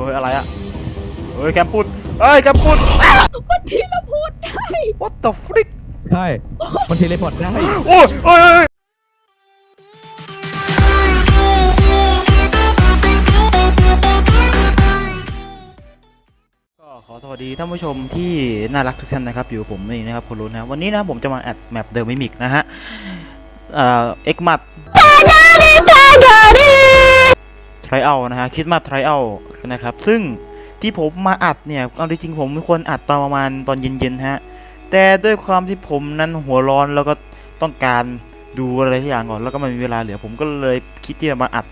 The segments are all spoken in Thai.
ฮ้ยอะไรอะเฮ้ยแคมปุดเฮ้ยแคมปุด คนที่เราพูดได้ what the frick ใช่ มันเทเลพอร์ตได้ โอ้ยโอ้ยโอ้ย ก็ขอสวัสดีท่านผู้ชมที่น่ารักทุกท่านนะครับ อยู่กับผมเองนะครับคุณรุนนะวันนี้นะผมจะมาแอดแมปเดอะมิมิกนะฮะ เอ่อ เอ็กมัดไทรเอานะฮะคิดมาไทรเอานะครับ ซึ่งที่ผมมาอัดเนี่ยเอาจริงๆผมควรอัดตอนประมาณตอนเย็นๆฮะแต่ด้วยความที่ผมนั้นหัวร้อนแล้วก็ต้องการดูอะไรทุกอย่างก่อนแล้วก็ไมมีเวลาเหลือผมก็เลยคิดที่จะมาอัด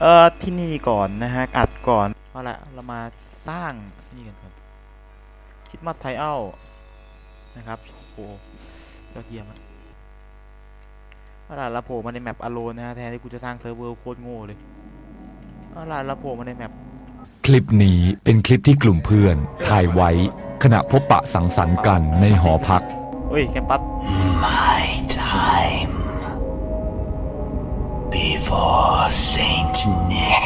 เอ่อที่นี่ก่อนนะฮะอัดก่อนเอาละเรามาสร้างนี่กันครับคิดมาไทเอานะครับโอ้ยอดเยี่ยมอะเอาล่ะเราโผล่มาในแมปอโลนนะฮะแทนที่กูจะสร้างเซิร์ฟเวอร์โคตรโง่เลย เอาล่ะเราโผล่มาในแมปคลิปนี้เป็นคลิปที่กลุ่มเพื่อนถ่ายไว้ ขณะพบปะสังสรรค์กันในหอพัก เฮ้ยแคมปัส My time before Saint Nick.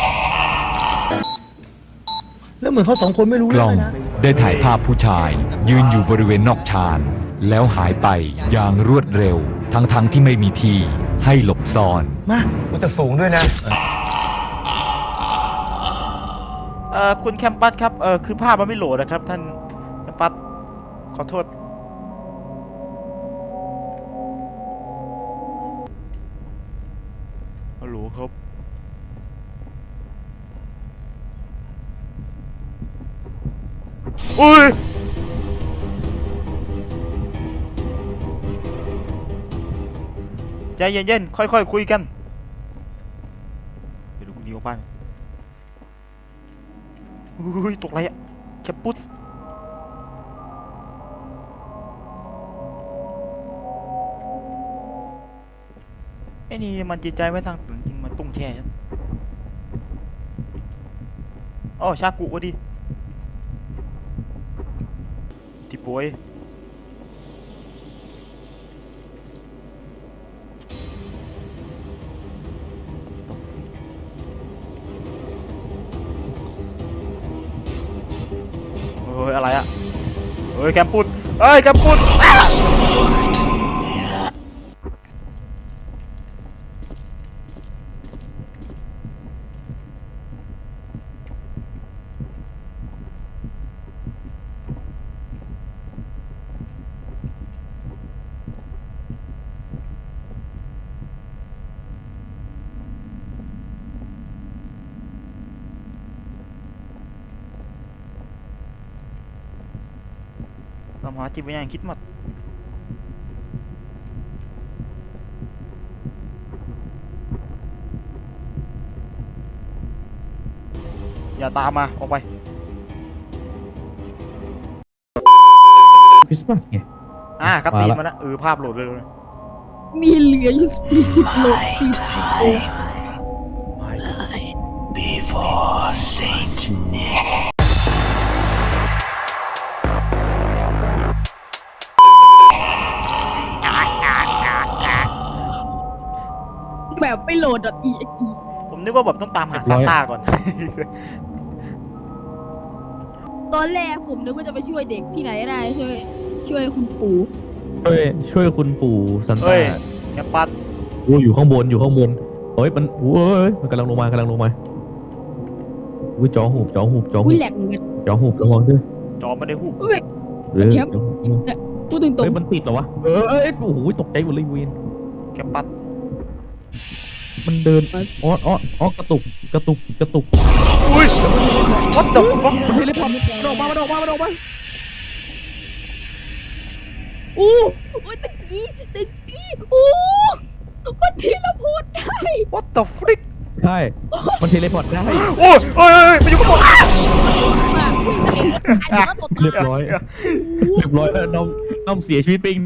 แล้วเหมือนเขาสองคนไม่รู้กเรื่ล้อองงเลยนะได้ถ่ายภาพผู้ชาย ยืนอยู่บริเวณนอกชาน แล้วหายไปอย่างรวดเร็ว ทั้งๆที่ไม่มีทีให้หลบซ่อน มามันจะสูงด้วยนะ เอ่อคุณแคมปัสครับเออคือภาพมันไม่โหลดนะครับ ท่านแคมปัสขอโทษ ฮัลโหลครับ อุ้ยใจเย็นๆ ค่อยๆ คุยกัน เดี๋ยวกูหนีออกไป อุ้ยตกอะไรอะแคปปุสไอ้นี่มันจิตใจไม่สร้างสรรค์จริงมันตุ้งแช่ฉันอ๋อชากุวะดิที่ป่วย เฮ้ยอะไรอะเฮ้ยแคมปุดเฮ้ยแคมปุด อ้าสมหาจิตวิญญาณคิดหมดอย่าตามมา ออกไป คริสต์มาสไง อะคัดซีนมาละมาแล้วเออภาพโหลดเลยเลยมีเหลืออยู่สี่สิบโลสี่สิบโล Before Saint Nick. แบบไม่โหลดดอทอีอีผมนึกว่าแบบต้องตามหาซานต้าก่อน ตอนแรกผมนึกว่าจะไปช่วยเด็กที่ไหนได้ช่วย ช่วยคุณปู่ช่วยช่วยคุณปู่ซันเฮ้ต้ายแคมปัสโอ้อยู่ข้างบนอยู่ข้างบนเฮ้ยมันโอ้ยมันกำลังลงมากำลังลงมาอุ้ยจอหูบจอหูบจอหูอุ้ยบแหลกเหมือนกัน จอหูบระวังด้วยจอไม่ได้หูบเฮ้ยเออแชมป์พูดตรงเฮ้ยมันติดเหรอวะเออเอ้ยโอ้โหตกใจหมดเลยเวียนแคมปัส มันเดินอ๋ออ๋ออ๋อกระตุกกระตุกกระตุกอุ้ย what the fuck มันเทเลพอร์ตมันออกมามันออกมามันออกมาๆอู้อุ้ยตะกี้ตะกี้อู้คนที่เราพูดได้ what the frick ใช่มันเทเลพอร์ตได้โอ้ยโอ้ยโอ้ยไปอยู่ข้างบนอ้าวมากอุ้ยไม่เห็นอันนี้ตดเรียบร้อยเรียบร้อยแล้วน้องน้องเสียชีวิตไปอีก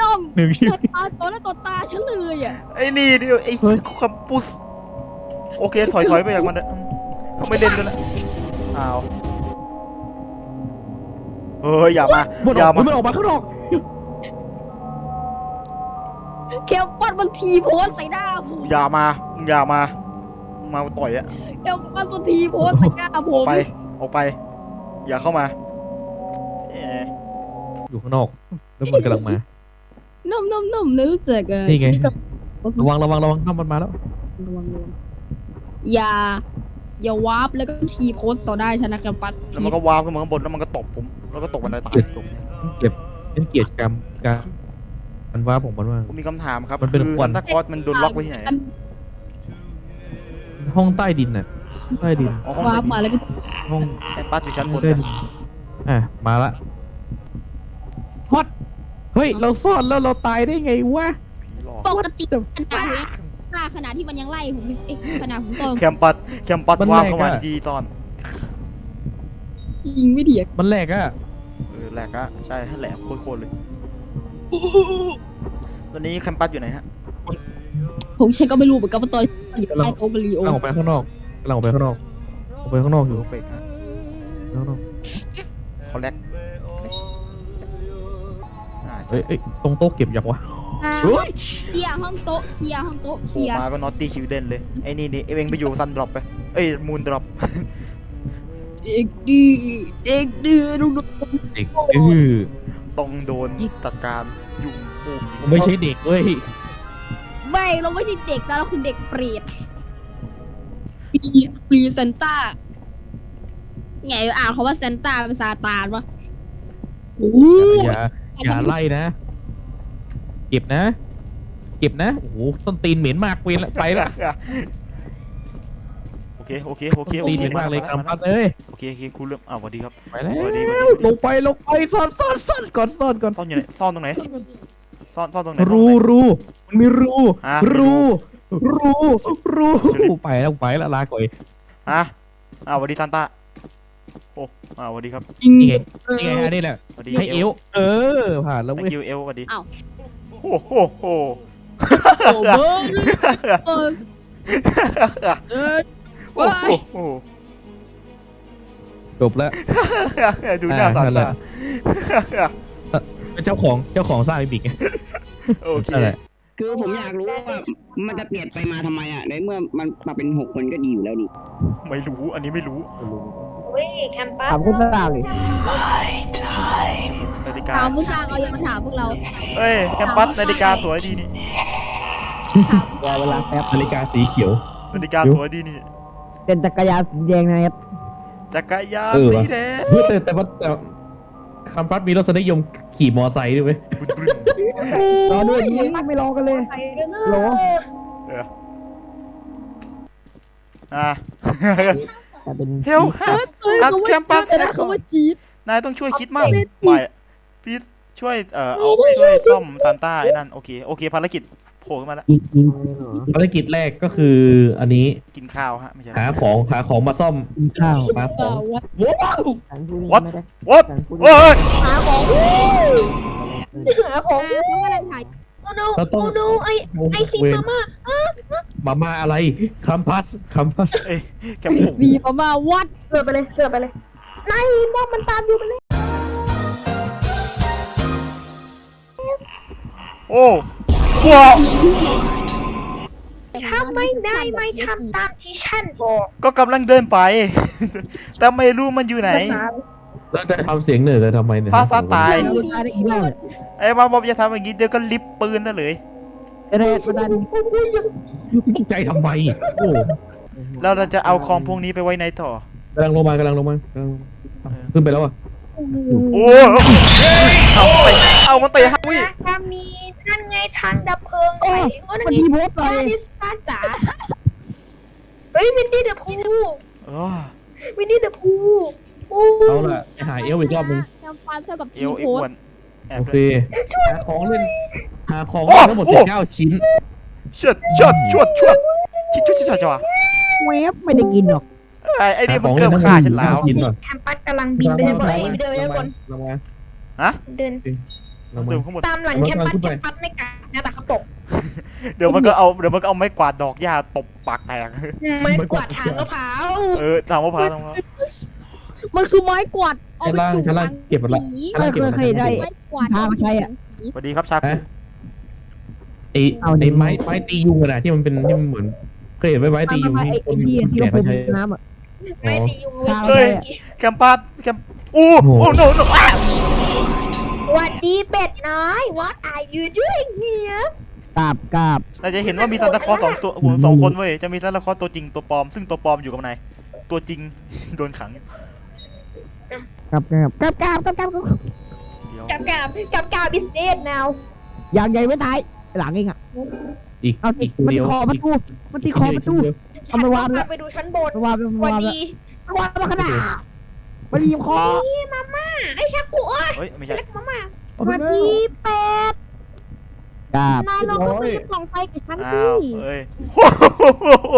น้องหนึ่งชีตวิดตตาตัวแล้วตดตาฉันเลยอะไอ้นี่ดิไอ้เฮ้ยแคมปุสโอเคถอยถอยไปจากมันเถอะเอาไม่เล่นกันแล้วอ้าวเฮ้ยอย่ามามันอย่าออกมามันออกมาข้างนอกเคลปอดมันทีโพสใส่หน้าผมอย่ามาอย่ามามมาต่อยอะเดี๋ยวมันตัวทีโพสต์ใส่หน้าผออกมไปออกไป อย่าเข้ามาเอ๊ะอยู่ข้างนอกแล้วมันกำลังมา นุ่มนุ่มนุ่มรู้สึกเออนี่ไง ชีวิตกับระวังระวังระวังน้ำมันมาแล้ว ระวังระวังอย่า อย่าวาร์ปแล้วก็ทีโพสต์ต่อได้ชนะกับปัสแล้วมันก็วาวขึ้นมาข้างบนแล้วมันก็ตบผมแล้วก็ตกบันไดตายจบเก็บเป็นเกียรติกรรมการมันว่าผมมันว่า ผมมีคำถามครับมันเป็นคือควัน ซันตาคลอสมันโดนล็อกไว้ที่ไหนอะห้องใต้ดินน่ะใต้ดิน อ๋อห้องวาร์ปใต้มาแล้วก็ห้องไอ้ปัสอยู่ชั้นบนใต้นะดินอะมาละวัด เฮ้ย เราซ่อนแล้วเราตายได้ไงวะผีหลอกปกติขนาดนี้ถ้าขนาดที่มันยังไล่ผมเอ๊ะขนาดผมตอนแคมปัสแคมปัสมันวางแรกเข้ามาอะ ดีๆตอนยิงไม่เถียงมันแหลกอะเออแหลกอะใช่แหลกโคตรๆเลยตอนนี้แคมปัสอยู่ไหนฮะผมฉันก็ไม่รู้เหมือนกันว่าตอนอยู่ใต้โต๊ะบริโอกำลังออกไปข้างนอกกำลังออกไปข้างนอกออกไปข้างนอกอยู่โอเฟกฮะข้างนอกเขาแลกอ่าใช่ เอ้ยเอ้ยตรงโต๊ะเก็บอยากวะเคลียร์ห้องโต๊ะเคลียร์ห้องโต๊ะเคโผล่ลียร์มาก็นอตตี้คิวเดนเลย ไอ้นี่นี่เอ็งไปอยู่ซันดรอปไป เอ้ยมูนดรอป เด็กดื้อเด็กดื้อลูกน้องเด็กดื้อต้องโดนจัดการยุ่งปูมผมไม่ใช่เด็กเว้ยไม่เราไม่ใช่เด็กนะเราคือเด็กเปรตปีปีเซนต้าไงอ่านเขาว่าเซนต้าเป็นซาตานวะโอ้โหอย่า อย่าไล่นะ เก็บนะ เก็บนะ โอ้โหส้นตีนเหม็นมากเวนละไปละโอเคโอเคโอเคโอตีนเคเหม็นมากเลยมกำปั้นเอ้ยโอเคโอเคคุณเรื่องอ้าวสวัสดีครับ ไปแล้วสวัสดีสวัสดีลงไปลงไปซ่อนซ่อนซ่อนก่อนซ่อนก่อนซ่อนอยู่ไหนซ่อนตรงไหนซ่อนซ่อนตรงไหนรูรูมันมีรูอะรูรูรูไปแล้วไปแล้วลาก่อยฮะอ้าวสวัสดีซันต้า โอ้อ้าวสวัสดีครับจริงนี่ไง เออนี่ไงอันนี้แหละสวัสดีให้เอวเออ ผ่านแล้วตะเว้ยคิวเอลสวัสดีอ้าว โอ้โหโหโอ้เบิร์ดเออเออโอ้โหโหจบแล้ว ดูหน้าอ่าซันนั่นแหต้าละเป็นเจ้าของเจ้าของสร้างไอ้บิ๊กไงโอเคนั่นแหละคือผมอยากรู้ว่ามันจะเปลี่ยนไปมาทำไมอะในเมื่อมันมาเป็นหกคนก็ดีอยู่แล้วนี่ไม่รู้อันนี้ไม่รู้ ถามคุณตาเลย My time. นาฬิกาถามผู้สร้างเอาอย่ามาถามพวกเราเอ้ยแคมปัสนาฬิกาสวยดีนี่รอเวลาแป๊บนาฬิกาสีเขียว นาฬิกาสวยดีนี่เป็นจักรยานสีแดงนะครับจักรยานเออสีว่ะ แดงเฮ้ยแต่แต่ว่าแต่คำพัดมีรสนิยมขี่มอไซค์ด้วยเว้ยบึ้นบึ้นรอด้วยนี่ไม่รอกันเลยรอเอออะ แต่เป็นเฮลฮะเฮ้ยอัดเขาว่าแคมปัสชีสนะเขาว่าชีสนายต้องช่วยคิดมากไม่พี่ช่วยเอ่อเอาช่วยซ่อมซานต้าไอ้นั่นโอเคโอเคภารกิจโผล่ขึ้นมาแล้วอีกอีกภารกิจแรกก็คืออันนี้กินข้าวฮะไม่ใช่หาของหาของมาซ่อมกินข้าวหาขต่อองว่าว้าวฉันพูดนี้ What? ไม่ได้วัดฉันพูดเอ้ยหาของหาของอ่าเขากำลังถ่ายเราต้องดูไอไอซีมาม่ามาม่าอะไรคัมพัสคัมพัสเอ้ยแคมป์ซีมามาวัดเกิดไปเลยเกิดไปเลยนายมองมันตามอยู่ไปเลยโอ้ว้าวทำไม่ได้ไม่ทำตามที่ฉันบอกก็กำลังเดินไป แต่ไม่รู้มันอยู่ไหน แล้วจะทำเสียงเหนื่อยเลยทำไมเนี่ยภาษาตายพูดได้อีกแล้วไอ้มาบอกจะทำอย่างนี้เดี๋ยวก็ลิฟต์ปืนซะเลยเรศประดานตกใจทำไมโอ้แล้วเราจะเอาของพวกนี้ไปไว้ในต่อกำลังลงมากำลังลงมากำลังขึ้นไปแล้วอะโอ้เอาไปเอามาเตะฮาวิจะมีท่านไงทันดับเพลิงไข่ก็นั่นมันไงทีโพสต์เลปายริสตาจ๋าเฮ้ยวินดี้เดอะพูเออวินดี้เดอะพูโอ้เอาล่ะไปหาเอลอีกรอบนึงจำฟันเท่ากับเอทีวไอ้โพอ้สวนแอบโอด้เควยหาของเล่นหาของโอ้เล่นทั้งหมดโอ้สิบเก้าชิ้นเชิดเชิดชวดชวดชิดชวดชิดชวดจ้ะเวฟไม่ได้กินหรอกไอ้ไอ้นี่หาขมันองเกืเล่อนบทั้งหมฆ่าดฉัสินบแล้วเก้าชิ้นก่อนแคมปัสกำลังบินไปเลยบอกเดินเลยบนลงมาฮะเดิน ลงมาเดี๋ยวข้างบนตามหลังแคมปัสแคมปัสไม่กัดนะแต่เขาตกเดี๋ยวมันก็เอาเดี๋ยวมันก็เอาไม้กวาดดอกหญ้าตบปากแตก ไม่กวาดทางมะพร้าวเออตามมะพร้าวตามมะพร้าว มันคือไม้กวาดเอาชั้นไปล่างจุ่มชั้นล่างเก็บหมดละ ผีชั้นล่างเก็บหมดละเคยได้ ไม้กวาดทางใช้อะ สวัสดีครับชาคุฮะ ไอ้เอาไอ้ดิไม้ไม้ตียุงอะนะที่มันเป็นที่มันเหมือนเคยเห็นไหมไม้ตียุงไอ้ที่ไอ้เหี้ยที่เราแก่พเขามใช้ น้ำอะ ไม่ตียุงข้าวเฮ้ยแคมปัสแคมอู้โอ้โนโนสวัสดีเป็ดน้อย What are you doing here กราบกราบแต่จะเห็นว่ามีซานตาคลอสสองตัวหัวสองคนเว้ยจะมีซานตาคลอสตัวจริงตัวปลอม ซึ่งตัวปลอมอยู่กับนายตัวจริง โดนขังอยู่ กราบกราบกราบกราบกราบกราบกราบเดี๋ยว กับกับกับกับ is dead now อย่างใหญ่ไม่ตายหลังเองอะอีกเอาติอีดกตัวมันเดีติยดวคอประตูมันติดคอประตูเอามาวางฉันแล้พาวไปดูชั้นบนมันวางมันวันวางดีมันวางมาขนาดมันมีคอมาม่าไอ้ชักกูเอ้ยเฮ้ย ไม่ใช่ เล็กมาม่าเอาสไปวัสแล้วดีเป็ดกราบนายลองเข้าไปในกล่องไฟกับฉันสิอ้าวเอ้ย โอ้โห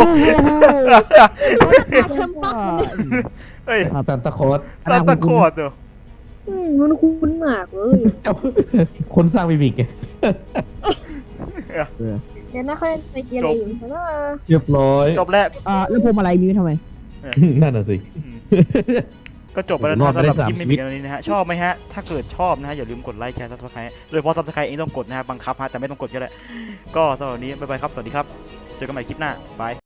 เชิมป๊อกเฮ้ยซานตาคลอสซานตาคลอสเหรออืมมันคุ้นมากเลยเจ้าคนสร้างมิมิกไงเดี๋ยวนะค่อยไปเกียร์อะไรอยู่แล้วเรียบร้อยจบแล้วอ่าแล้วพวงมาลัยมีไว้ทำไม นั่นน่ะสิ อืมก็จบไปแล้วรอนะดไปสำหได้รับสามคลิปไม่ชีวิมีตกันวันนี้นะฮะ ชอบไหมฮะ ถ้าเกิดชอบนะฮะ อย่าลืมกดไลค์แชร์ซับสไครต์โดยเฉพาะซับสไครต์เองต้องกดนะฮะ บังคับฮะ แต่ไม่ต้องกดก็ได้ ก็สำหรับวันนี้ บ๊ายบายครับ สวัสดีครับ เจอกันใหม่คลิปหน้าบาย